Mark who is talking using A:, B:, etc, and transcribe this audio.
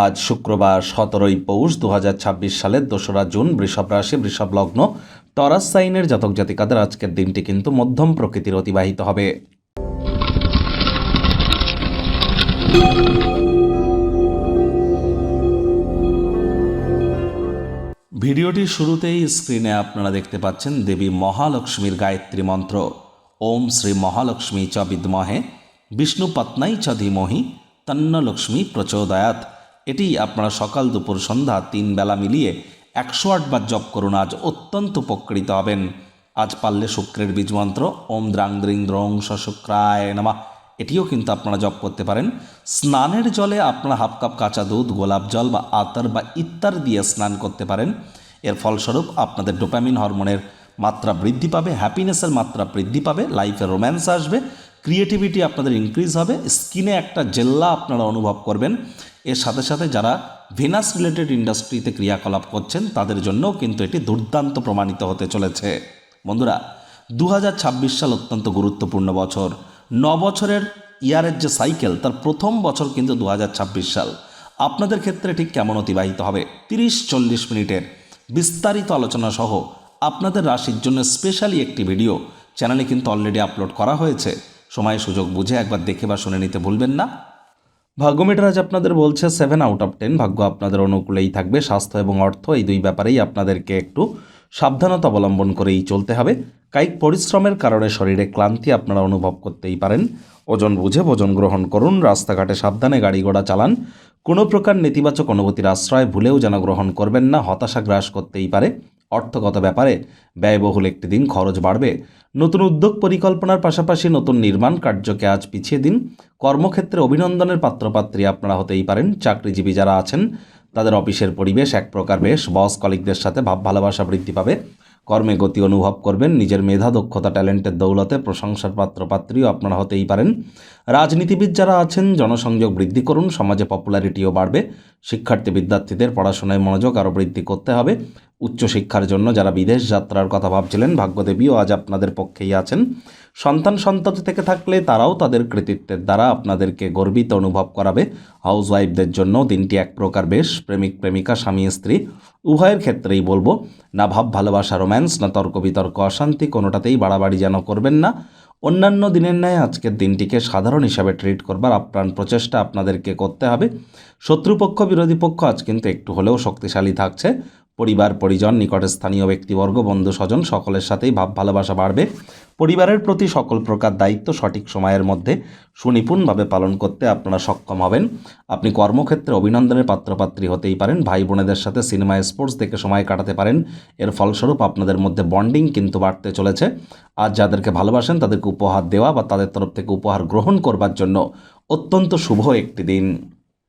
A: আজ শুক্রবার সতেরোই পৌষ দু হাজার ছাব্বিশ সালের দোসরা জুন বৃষভ রাশি, বৃষভ লগ্ন। টরাস সাইনের জাতক জাতিকাদের আজকের দিনটি কিন্তু মধ্যম প্রকৃতির অতিবাহিত হবে। ভিডিওটির শুরুতেই স্ক্রিনে আপনারা দেখতে পাচ্ছেন দেবী মহালক্ষ্মীর গায়ত্রী মন্ত্র। ওম শ্রী মহালক্ষ্মী চ বিদ্মহে। বিষ্ণু পত্নাই চ ধীমহি। তন্ন লক্ষ্মী প্রচোদয়াত এটি আপনারা সকাল, দুপুর, সন্ধ্যা তিন বেলা মিলিয়ে একশো আটবার জপ করুন। আজ অত্যন্ত উপকৃত হবেন। আজ পারলে শুক্রের বীজ মন্ত্র, ওম দ্রাং দ্রিং দ্রং শুক্রায় নামা। এটিও কিন্তু আপনারা জপ করতে পারেন। স্নানের জলে আপনারা হাফ কাপ কাঁচা দুধ, গোলাপ জল বা আতর বা ইত্যার দিয়ে স্নান করতে পারেন। এর ফলস্বরূপ আপনাদের ডোপামিন হরমোনের মাত্রা বৃদ্ধি পাবে, হ্যাপিনেসের মাত্রা বৃদ্ধি পাবে, লাইফে রোম্যান্স আসবে, ক্রিয়েটিভিটি আপনাদের ইনক্রিজ হবে, স্কিনে একটা জেল্লা আপনারা অনুভব করবেন। এর সাথে সাথে যারা ভিনাস রিলেটেড ইন্ডাস্ট্রিতে ক্রিয়াকলাপ করছেন, তাদের জন্যও কিন্তু এটি দুর্দান্ত প্রমাণিত হতে চলেছে। বন্ধুরা দু হাজার ছাব্বিশ সাল অত্যন্ত গুরুত্বপূর্ণ বছর। ন বছরের ইয়ারের যে সাইকেল তার প্রথম বছর কিন্তু দু হাজার ছাব্বিশ সাল। আপনাদের ক্ষেত্রে ঠিক কেমন অতিবাহিত হবে? তিরিশ চল্লিশ মিনিটের বিস্তারিত আলোচনা সহ আপনাদের রাশির জন্য স্পেশালি একটি ভিডিও চ্যানেলে কিন্তু অলরেডি আপলোড করা হয়েছে। সময় সুযোগ বুঝে একবার দেখে বা শুনে নিতে ভুলবেন না। ভাগ্যমিটার আজ আপনাদের বলছে সেভেন আউট অফ টেন ভাগ্য আপনাদের অনুকূলেই থাকবে, স্বাস্থ্য এবং অর্থ, এই দুই ব্যাপারেই আপনাদেরকে একটু সাবধানতা অবলম্বন করেই চলতে হবে। কায়িক পরিশ্রমের কারণে শরীরে ক্লান্তি আপনারা অনুভব করতেই পারেন। ওজন বুঝে ভোজন গ্রহণ করুন, রাস্তাঘাটে সাবধানে গাড়ি ঘোড়া চালান। কোনো প্রকার নেতিবাচক অনুভূতির আশ্রয় ভুলেও যেন গ্রহণ করবেন না, হতাশা গ্রাস করতেই পারে। অর্থগত ব্যাপারে ব্যয়বহুল একটি দিন খরচ বাড়বে। নতুন উদ্যোগ পরিকল্পনার পাশাপাশি নতুন নির্মাণ কার্যকে আজ পিছিয়ে দিন। কর্মক্ষেত্রে অভিনন্দনের পাত্রপাত্রী আপনারা হতেই পারেন। চাকরিজীবী যারা আছেন, তাদের অফিসের পরিবেশ এক প্রকার বেশ। বস কলিকদের সাথে ভাব ভালোবাসা বৃদ্ধি পাবে। কর্মে গতি অনুভব করবেন, নিজের মেধা, দক্ষতা, ট্যালেন্টের দৌলতে প্রশংসার পাত্র, পাত্রীও আপনারা হতেই পারেন। রাজনীতিবিদ যারা আছেন, জনসংযোগ বৃদ্ধি করুন, সমাজে পপুলারিটিও বাড়বে, শিক্ষার্থী, বিদ্যার্থীদের পড়াশোনায় মনোযোগ আরও বৃদ্ধি করতে হবে। উচ্চশিক্ষার জন্য যারা বিদেশ যাত্রার কথা ভাবছিলেন, ভাগ্যদেবীও আজ আপনাদের পক্ষেই আছেন। সন্তান সন্ততি থেকে থাকলে তারাও তাদের কৃতিত্বের দ্বারা আপনাদেরকে গর্বিত অনুভব করাবে। হাউস ওয়াইফদের জন্য দিনটি এক প্রকার বেশ প্রেমিক, প্রেমিকা, স্বামী, স্ত্রী। উভয়ের ক্ষেত্রেই বলব, না ভাব, ভালোবাসা, রোম্যান্স, না তর্ক, বিতর্ক, অশান্তি, কোনোটাতেই বাড়াবাড়ি যেন করবেন না। অন্যান্য দিনের ন্যায় আজকের দিনটিকে সাধারণ হিসাবে ট্রিট করবার আপ্রাণ প্রচেষ্টা আপনাদেরকে করতে হবে। শত্রুপক্ষ, বিরোধী পক্ষ আজ কিন্তু একটু হলেও শক্তিশালী থাকছে। পরিবার, পরিজন নিকটের স্থানীয় ব্যক্তিবর্গ বন্ধু স্বজন সকলের সাথেই ভাব, ভালোবাসা বাড়বে। পরিবারের প্রতি সকল প্রকার দায়িত্ব সঠিক সময়ের মধ্যে সুনিপুণভাবে পালন করতে আপনারা সক্ষম হবেন। আপনি কর্মক্ষেত্রে অভিনন্দনের পাত্রপাত্রী হতেই পারেন ভাই বোনেদের সাথে সিনেমা, স্পোর্টস দেখে সময় কাটাতে পারেন। এর ফলস্বরূপ আপনাদের মধ্যে বন্ডিং কিন্তু বাড়তে চলেছে। আর যাদেরকে ভালোবাসেন, তাদেরকে উপহার দেওয়া বা তাদের তরফ থেকে উপহার গ্রহণ করবার জন্য অত্যন্ত শুভ একটি দিন।